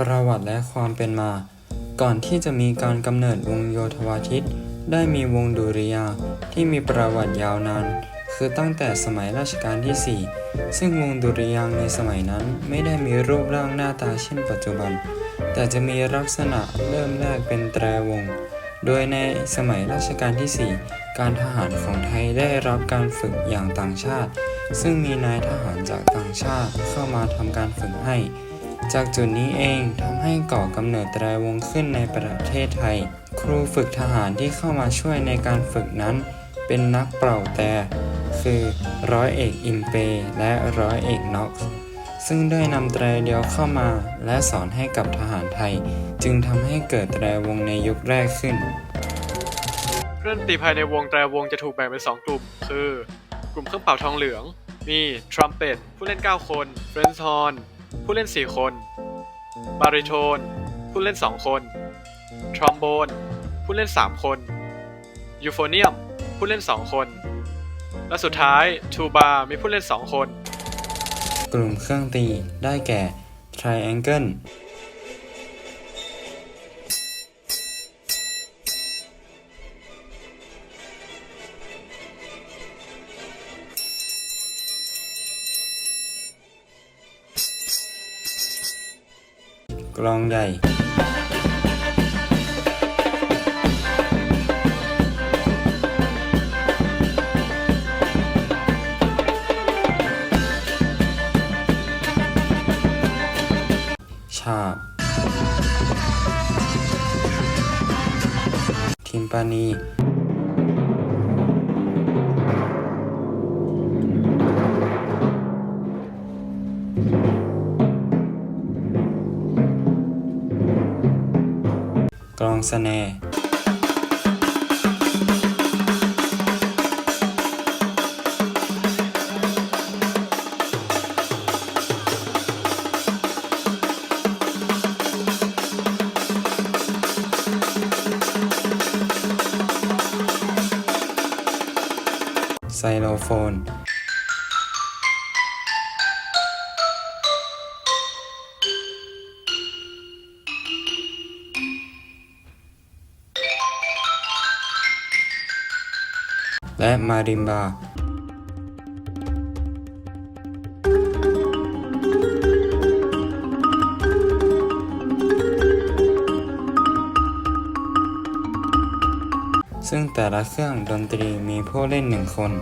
ประวัติและความเป็นมา ก่อนที่จะมีการกำเนิดวงโยธวาทิต ได้มีวงดุริยางที่มีประวัติยาวนาน คือตั้งแต่สมัยรัชกาลที่ 4 ซึ่งวงดุริยางในสมัยนั้นไม่ได้มีรูปร่างหน้าตาเช่นปัจจุบัน แต่จะมีลักษณะเริ่มแรกเป็นแตรวง โดยในสมัยรัชกาลที่ 4 การทหารของไทยได้รับการฝึกอย่างต่างชาติ ซึ่งมีนายทหารจากต่างชาติเข้ามาทำการฝึกให้ จากจุดนี้เองทำให้ก่อกำเนิดตรวงขึ้นในประเทศไทย ครูฝึกทหารที่เข้ามาช่วยในการฝึกนั้น เป็นนักเป่าแต่ คือร้อยเอกอิมเป และร้อยเอกน็อกซ์ซึ่งได้นำตรเดียวเข้ามา และสอนให้กับทหารไทย จึงทำให้เกิดตรวงในยุคแรกขึ้นเครื่องดนตีภายในวงตรวงจะถูกแบ่งเป็น 2 กลุ่ม คือ กลุ่มเครื่องเป่าทองเหลือง มีทรัมเป็ตผู้เล่น 9 คนเฟรนซ์ฮอน ผู้เล่น 4 คน บาริโทน ผู้เล่น 2 คน ทรอมโบน ผู้เล่น 3 คน ยูโฟเนียม ผู้เล่น 2 คน และสุดท้ายทูบามีผู้เล่น 2 คน กลุ่มเครื่องตีได้แก่ Triangle กลองใหญ่ ฉาบ ทิมปานี กลองสแนร์ไซโลโฟน และมาริมบาซึ่งแต่ละเครื่องดนตรีมีผู้เล่นหนึ่งคน